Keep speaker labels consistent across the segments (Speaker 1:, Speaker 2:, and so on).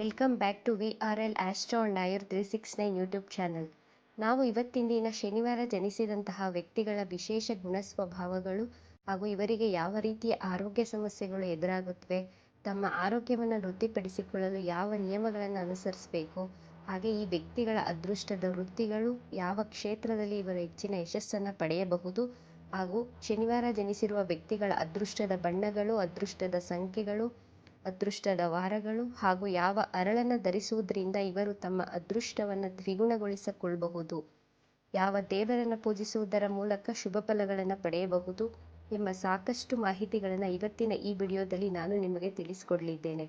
Speaker 1: Welcome back to V R L astro Nair three six nine YouTube channel. ನಾವು ಇವತ್ತಿನ ದಿನ ಶನಿವಾರ ಜನಿಸಿದಂತಹ ವ್ಯಕ್ತಿಗಳ ವಿಶೇಷ ಗುಣ ಸ್ವಭಾವಗಳು ಹಾಗೂ ಇವರಿಗೆ ಯಾವ ರೀತಿಯ ಆರೋಗ್ಯ ಸಮಸ್ಯೆಗಳು ಎದುರಾಗುತ್ತವೆ, ತಮ್ಮ ಆರೋಗ್ಯವನ್ನು ವೃದ್ಧಿಪಡಿಸಿಕೊಳ್ಳಲು ಯಾವ ನಿಯಮಗಳನ್ನು ಅನುಸರಿಸಬೇಕು, ಹಾಗೆ ಈ ವ್ಯಕ್ತಿಗಳ ಅದೃಷ್ಟದ ವೃತ್ತಿಗಳು ಯಾವ ಕ್ಷೇತ್ರದಲ್ಲಿ ಇವರು ಹೆಚ್ಚಿನ ಯಶಸ್ಸನ್ನು ಪಡೆಯಬಹುದು ಹಾಗೂ ಶನಿವಾರ ಜನಿಸಿರುವ ವ್ಯಕ್ತಿಗಳ ಅದೃಷ್ಟದ ಬಣ್ಣಗಳು, ಅದೃಷ್ಟದ ಸಂಖ್ಯೆಗಳು ಅದೃಷ್ಟದ ವಾರಗಳು ಹಾಗೂ ಯಾವ ಅರಳನ್ನು ಧರಿಸುವುದರಿಂದ ಇವರು ತಮ್ಮ ಅದೃಷ್ಟವನ್ನು ದ್ವಿಗುಣಗೊಳಿಸಿಕೊಳ್ಳಬಹುದು. ಯಾವ ದೇವರನ್ನು ಪೂಜಿಸುವುದರ ಮೂಲಕ ಶುಭ ಫಲಗಳನ್ನು ಪಡೆಯಬಹುದು ಎಂಬ ಸಾಕಷ್ಟು ಮಾಹಿತಿಗಳನ್ನು ಇವತ್ತಿನ ಈ ವಿಡಿಯೋದಲ್ಲಿ ನಾನು ನಿಮಗೆ ತಿಳಿಸ್ಕೊಡಲಿದ್ದೇನೆ.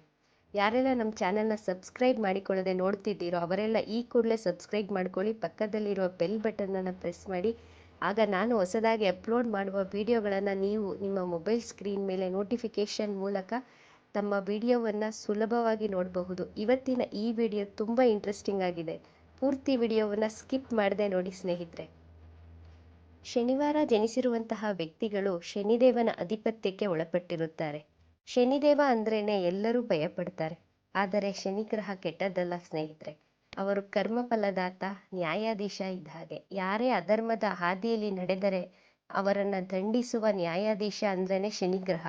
Speaker 1: ಯಾರೆಲ್ಲ ನಮ್ಮ ಚಾನೆಲ್ನ ಸಬ್ಸ್ಕ್ರೈಬ್ ಮಾಡಿಕೊಳ್ಳದೆ ನೋಡ್ತಿದ್ದೀರೋ ಅವರೆಲ್ಲ ಈ ಕೂಡಲೇ ಸಬ್ಸ್ಕ್ರೈಬ್ ಮಾಡ್ಕೊಳ್ಳಿ ಪಕ್ಕದಲ್ಲಿರುವ ಬೆಲ್ ಬಟನನ್ನು ಪ್ರೆಸ್ ಮಾಡಿ. ಆಗ ನಾನು ಹೊಸದಾಗಿ ಅಪ್ಲೋಡ್ ಮಾಡುವ ವಿಡಿಯೋಗಳನ್ನು ನೀವು ನಿಮ್ಮ ಮೊಬೈಲ್ ಸ್ಕ್ರೀನ್ ಮೇಲೆ ನೋಟಿಫಿಕೇಷನ್ ಮೂಲಕ ತಮ್ಮ ವಿಡಿಯೋವನ್ನು ಸುಲಭವಾಗಿ ನೋಡಬಹುದು. ಇವತ್ತಿನ ಈ ವಿಡಿಯೋ ತುಂಬ ಇಂಟ್ರೆಸ್ಟಿಂಗ್ ಆಗಿದೆ. ಪೂರ್ತಿ ವಿಡಿಯೋವನ್ನು ಸ್ಕಿಪ್ ಮಾಡದೆ ನೋಡಿ ಸ್ನೇಹಿತರೆ. ಶನಿವಾರ ಜನಿಸಿರುವಂತಹ ವ್ಯಕ್ತಿಗಳು ಶನಿದೇವನ ಅಧಿಪತ್ಯಕ್ಕೆ ಒಳಪಟ್ಟಿರುತ್ತಾರೆ. ಶನಿದೇವ ಅಂದ್ರೇನೆ ಎಲ್ಲರೂ ಭಯಪಡ್ತಾರೆ. ಆದರೆ ಶನಿಗ್ರಹ ಕೆಟ್ಟದ್ದಲ್ಲ ಸ್ನೇಹಿತರೆ. ಅವರು ಕರ್ಮಫಲದಾತ, ನ್ಯಾಯಾಧೀಶ ಇದ್ದ ಹಾಗೆ. ಯಾರೇ ಅಧರ್ಮದ ಹಾದಿಯಲ್ಲಿ ನಡೆದರೆ ಅವರನ್ನು ದಂಡಿಸುವ ನ್ಯಾಯಾಧೀಶ ಅಂದ್ರೇನೆ ಶನಿಗ್ರಹ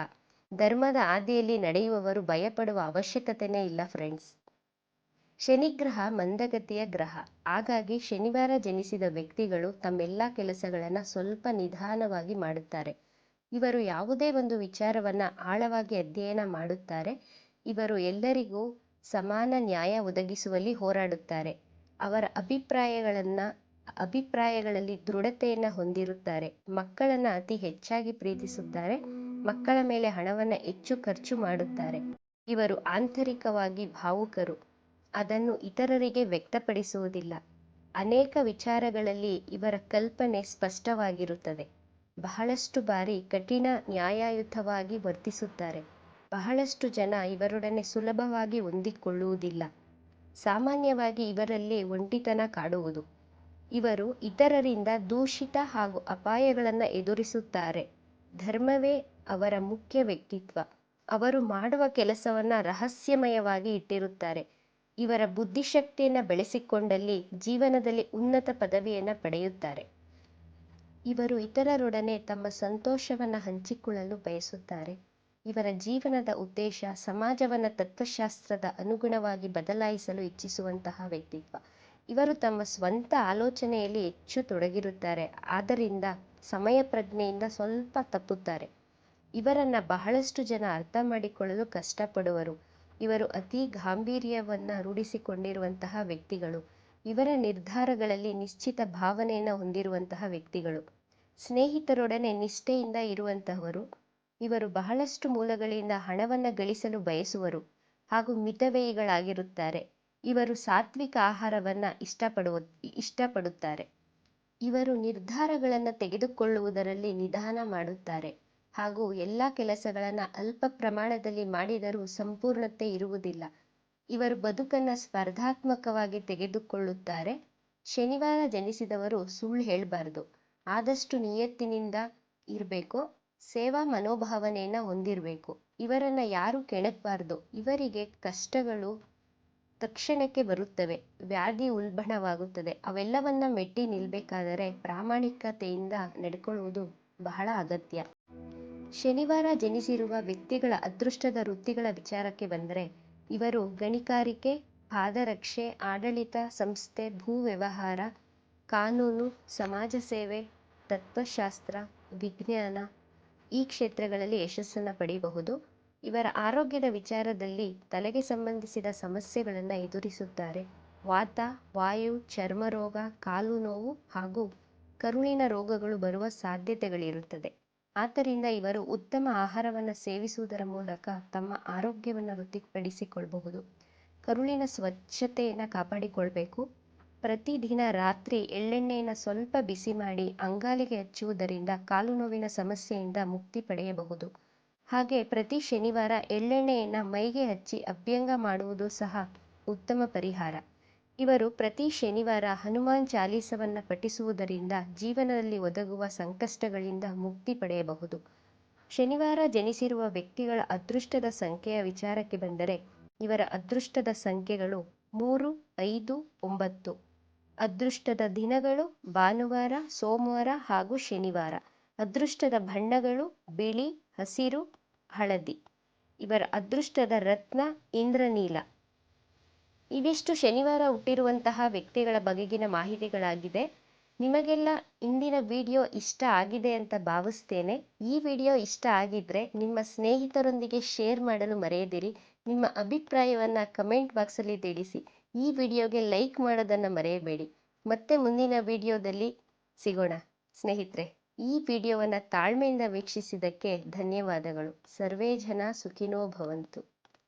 Speaker 1: ಧರ್ಮದ ಹಾದಿಯಲ್ಲಿ ನಡೆಯುವವರು ಭಯಪಡುವ ಅವಶ್ಯಕತೆನೇ ಇಲ್ಲ ಫ್ರೆಂಡ್ಸ್ ಶನಿಗ್ರಹ ಮಂದಗತಿಯ ಗ್ರಹ. ಹಾಗಾಗಿ ಶನಿವಾರ ಜನಿಸಿದ ವ್ಯಕ್ತಿಗಳು ತಮ್ಮೆಲ್ಲ ಕೆಲಸಗಳನ್ನು ಸ್ವಲ್ಪ ನಿಧಾನವಾಗಿ ಮಾಡುತ್ತಾರೆ. ಇವರು ಯಾವುದೇ ಒಂದು ವಿಚಾರವನ್ನು ಆಳವಾಗಿ ಅಧ್ಯಯನ ಮಾಡುತ್ತಾರೆ. ಇವರು ಎಲ್ಲರಿಗೂ ಸಮಾನ ನ್ಯಾಯ ಒದಗಿಸುವಲ್ಲಿ ಹೋರಾಡುತ್ತಾರೆ. ಅವರ ಅಭಿಪ್ರಾಯಗಳನ್ನು, ಅಭಿಪ್ರಾಯಗಳಲ್ಲಿ ದೃಢತೆಯನ್ನು ಹೊಂದಿರುತ್ತಾರೆ. ಮಕ್ಕಳನ್ನು ಅತಿ ಹೆಚ್ಚಾಗಿ ಪ್ರೀತಿಸುತ್ತಾರೆ. ಮಕ್ಕಳ ಮೇಲೆ ಹಣವನ್ನು ಹೆಚ್ಚು ಖರ್ಚು ಮಾಡುತ್ತಾರೆ. ಇವರು ಆಂತರಿಕವಾಗಿ ಭಾವುಕರು. ಅದನ್ನು ಇತರರಿಗೆ ವ್ಯಕ್ತಪಡಿಸುವುದಿಲ್ಲ. ಅನೇಕ ವಿಚಾರಗಳಲ್ಲಿ ಇವರ ಕಲ್ಪನೆ ಸ್ಪಷ್ಟವಾಗಿರುತ್ತದೆ. ಬಹಳಷ್ಟು ಬಾರಿ ಕಠಿಣ ನ್ಯಾಯಯುತವಾಗಿ ವರ್ತಿಸುತ್ತಾರೆ. ಬಹಳಷ್ಟು ಜನ ಇವರೊಡನೆ ಸುಲಭವಾಗಿ ಹೊಂದಿಕೊಳ್ಳುವುದಿಲ್ಲ. ಸಾಮಾನ್ಯವಾಗಿ ಇವರಲ್ಲಿ ಒಂಟಿತನ ಕಾಡುವುದು. ಇವರು ಇತರರಿಂದ ದೂಷಿತ ಹಾಗೂ ಅಪಾಯಗಳನ್ನು ಎದುರಿಸುತ್ತಾರೆ. ಧರ್ಮವೇ ಅವರ ಮುಖ್ಯ ವ್ಯಕ್ತಿತ್ವ. ಅವರು ಮಾಡುವ ಕೆಲಸವನ್ನು ರಹಸ್ಯಮಯವಾಗಿ ಇಟ್ಟಿರುತ್ತಾರೆ. ಇವರ ಬುದ್ಧಿಶಕ್ತಿಯನ್ನು ಬೆಳೆಸಿಕೊಂಡಲ್ಲಿ ಜೀವನದಲ್ಲಿ ಉನ್ನತ ಪದವಿಯನ್ನು ಪಡೆಯುತ್ತಾರೆ. ಇವರು ಇತರರೊಡನೆ ತಮ್ಮ ಸಂತೋಷವನ್ನು ಹಂಚಿಕೊಳ್ಳಲು ಬಯಸುತ್ತಾರೆ. ಇವರ ಜೀವನದ ಉದ್ದೇಶ ಸಮಾಜವನ್ನು ತತ್ವಶಾಸ್ತ್ರದ ಅನುಗುಣವಾಗಿ ಬದಲಾಯಿಸಲು ಇಚ್ಛಿಸುವಂತಹ ವ್ಯಕ್ತಿತ್ವ. ಇವರು ತಮ್ಮ ಸ್ವಂತ ಆಲೋಚನೆಯಲ್ಲಿ ಹೆಚ್ಚು ತೊಡಗಿರುತ್ತಾರೆ. ಆದ್ದರಿಂದ ಸಮಯ ಪ್ರಜ್ಞೆಯಿಂದ ಸ್ವಲ್ಪ ತಪ್ಪುತ್ತಾರೆ. ಇವರನ್ನು ಬಹಳಷ್ಟು ಜನ ಅರ್ಥ ಮಾಡಿಕೊಳ್ಳಲು ಕಷ್ಟಪಡುವರು. ಇವರು ಅತಿ ಗಾಂಭೀರ್ಯವನ್ನು ರೂಢಿಸಿಕೊಂಡಿರುವಂತಹ ವ್ಯಕ್ತಿಗಳು. ಇವರ ನಿರ್ಧಾರಗಳಲ್ಲಿ ನಿಶ್ಚಿತ ಭಾವನೆಯನ್ನು ಹೊಂದಿರುವಂತಹ ವ್ಯಕ್ತಿಗಳು. ಸ್ನೇಹಿತರೊಡನೆ ನಿಷ್ಠೆಯಿಂದ ಇರುವಂತಹವರು, ಇವರು ಬಹಳಷ್ಟು ಮೂಲಗಳಿಂದ ಹಣವನ್ನು ಗಳಿಸಲು ಬಯಸುವರು ಹಾಗೂ ಮಿತವ್ಯಯಿಗಳಾಗಿರುತ್ತಾರೆ. ಇವರು ಸಾತ್ವಿಕ ಆಹಾರವನ್ನು ಇಷ್ಟಪಡುವ, ಇಷ್ಟಪಡುತ್ತಾರೆ. ಇವರು ನಿರ್ಧಾರಗಳನ್ನು ತೆಗೆದುಕೊಳ್ಳುವುದರಲ್ಲಿ ನಿಧಾನ ಮಾಡುತ್ತಾರೆ. ಹಾಗೂ ಎಲ್ಲ ಕೆಲಸಗಳನ್ನು ಅಲ್ಪ ಪ್ರಮಾಣದಲ್ಲಿ ಮಾಡಿದರೂ ಸಂಪೂರ್ಣತೆ ಇರುವುದಿಲ್ಲ. ಇವರು ಬದುಕನ್ನು ಸ್ಪರ್ಧಾತ್ಮಕವಾಗಿ ತೆಗೆದುಕೊಳ್ಳುತ್ತಾರೆ. ಶನಿವಾರ ಜನಿಸಿದವರು ಸುಳ್ಳು ಹೇಳಬಾರ್ದು. ಆದಷ್ಟು ನಿಯತ್ತಿನಿಂದ ಇರಬೇಕು. ಸೇವಾ ಮನೋಭಾವನೆಯನ್ನು ಹೊಂದಿರಬೇಕು. ಇವರನ್ನು ಯಾರು ಕೆಣಕಬಾರ್ದು. ಇವರಿಗೆ ಕಷ್ಟಗಳು ತಕ್ಷಣಕ್ಕೆ ಬರುತ್ತವೆ. ವ್ಯಾಧಿ ಉಲ್ಬಣವಾಗುತ್ತದೆ. ಅವೆಲ್ಲವನ್ನ ಮೆಟ್ಟಿ ನಿಲ್ಲಬೇಕಾದರೆ ಪ್ರಾಮಾಣಿಕತೆಯಿಂದ ನಡ್ಕೊಳ್ಳುವುದು ಬಹಳ ಅಗತ್ಯ. ಶನಿವಾರ ಜನಿಸಿರುವ ವ್ಯಕ್ತಿಗಳ ಅದೃಷ್ಟದ ವೃತ್ತಿಗಳ ವಿಚಾರಕ್ಕೆ ಬಂದರೆ, ಇವರು ಗಣಿಗಾರಿಕೆ, ಪಾದರಕ್ಷೆ, ಆಡಳಿತ ಸಂಸ್ಥೆ, ಭೂ ವ್ಯವಹಾರ, ಕಾನೂನು, ಸಮಾಜ ಸೇವೆ, ತತ್ವಶಾಸ್ತ್ರ, ವಿಜ್ಞಾನ ಈ ಕ್ಷೇತ್ರಗಳಲ್ಲಿ ಯಶಸ್ಸನ್ನು ಪಡೆಯಬಹುದು ಇವರ ಆರೋಗ್ಯದ ವಿಚಾರದಲ್ಲಿ ತಲೆಗೆ ಸಂಬಂಧಿಸಿದ ಸಮಸ್ಯೆಗಳನ್ನು ಎದುರಿಸುತ್ತಾರೆ. ವಾತ, ವಾಯು ಚರ್ಮರೋಗ ಕಾಲು ನೋವು ಹಾಗೂ ಕರುಳಿನ ರೋಗಗಳು ಬರುವ ಸಾಧ್ಯತೆಗಳಿರುತ್ತದೆ. ಆದ್ದರಿಂದ ಇವರು ಉತ್ತಮ ಆಹಾರವನ್ನು ಸೇವಿಸುವುದರ ಮೂಲಕ ತಮ್ಮ ಆರೋಗ್ಯವನ್ನು ವೃದ್ಧಿಪಡಿಸಿಕೊಳ್ಳಬಹುದು. ಕರುಳಿನ ಸ್ವಚ್ಛತೆಯನ್ನು ಕಾಪಾಡಿಕೊಳ್ಬೇಕು. ಪ್ರತಿದಿನ ರಾತ್ರಿ ಎಳ್ಳೆಣ್ಣೆಯನ್ನು ಸ್ವಲ್ಪ ಬಿಸಿ ಮಾಡಿ ಅಂಗಾಲಿಗೆ ಹಚ್ಚುವುದರಿಂದ ಕಾಲು ನೋವಿನ ಸಮಸ್ಯೆಯಿಂದ ಮುಕ್ತಿ ಪಡೆಯಬಹುದು. ಹಾಗೆ ಪ್ರತಿ ಶನಿವಾರ ಎಳ್ಳೆಣ್ಣೆಯನ್ನು ಮೈಗೆ ಹಚ್ಚಿ ಅಭ್ಯಂಗ ಮಾಡುವುದು ಸಹ ಉತ್ತಮ ಪರಿಹಾರ. ಇವರು ಪ್ರತಿ ಶನಿವಾರ ಹನುಮಾನ್ ಚಾಲೀಸವನ್ನು ಪಠಿಸುವುದರಿಂದ ಜೀವನದಲ್ಲಿ ಒದಗುವ ಸಂಕಷ್ಟಗಳಿಂದ ಮುಕ್ತಿ ಪಡೆಯಬಹುದು. ಶನಿವಾರ ಜನಿಸಿರುವ ವ್ಯಕ್ತಿಗಳ ಅದೃಷ್ಟದ ಸಂಖ್ಯೆಯ ವಿಚಾರಕ್ಕೆ ಬಂದರೆ ಇವರ ಅದೃಷ್ಟದ ಸಂಖ್ಯೆಗಳು ಮೂರು, ಐದು, ಒಂಬತ್ತು. ಅದೃಷ್ಟದ ದಿನಗಳು ಭಾನುವಾರ, ಸೋಮವಾರ ಹಾಗೂ ಶನಿವಾರ. ಅದೃಷ್ಟದ ಬಣ್ಣಗಳು ಬಿಳಿ, ಹಸಿರು ಹಳದಿ. ಇವರ ಅದೃಷ್ಟದ ರತ್ನ ಇಂದ್ರನೀಲ. ಇದಿಷ್ಟು ಶನಿವಾರ ಹುಟ್ಟಿರುವಂತಹ ವ್ಯಕ್ತಿಗಳ ಬಗೆಗಿನ ಮಾಹಿತಿಗಳಾಗಿದೆ. ನಿಮಗೆಲ್ಲ ಇಂದಿನ ವಿಡಿಯೋ ಇಷ್ಟ ಆಗಿದೆ ಅಂತ ಭಾವಿಸ್ತೇನೆ. ಈ ವಿಡಿಯೋ ಇಷ್ಟ ಆಗಿದ್ರೆ ನಿಮ್ಮ ಸ್ನೇಹಿತರೊಂದಿಗೆ ಶೇರ್ ಮಾಡಲು ಮರೆಯದಿರಿ. ನಿಮ್ಮ ಅಭಿಪ್ರಾಯವನ್ನು ಕಮೆಂಟ್ ಬಾಕ್ಸಲ್ಲಿ ತಿಳಿಸಿ. ಈ ವಿಡಿಯೋಗೆ ಲೈಕ್ ಮಾಡೋದನ್ನು ಮರೆಯಬೇಡಿ. ಮತ್ತೆ ಮುಂದಿನ ವಿಡಿಯೋದಲ್ಲಿ ಸಿಗೋಣ. ಸ್ನೇಹಿತರೆ. ಈ ವಿಡಿಯೋವನ್ನು ತಾಳ್ಮೆಯಿಂದ ವೀಕ್ಷಿಸಿದ್ದಕ್ಕೆ ಧನ್ಯವಾದಗಳು. ಸರ್ವೇ ಜನ ಸುಖಿನೋ ಭವಂತು.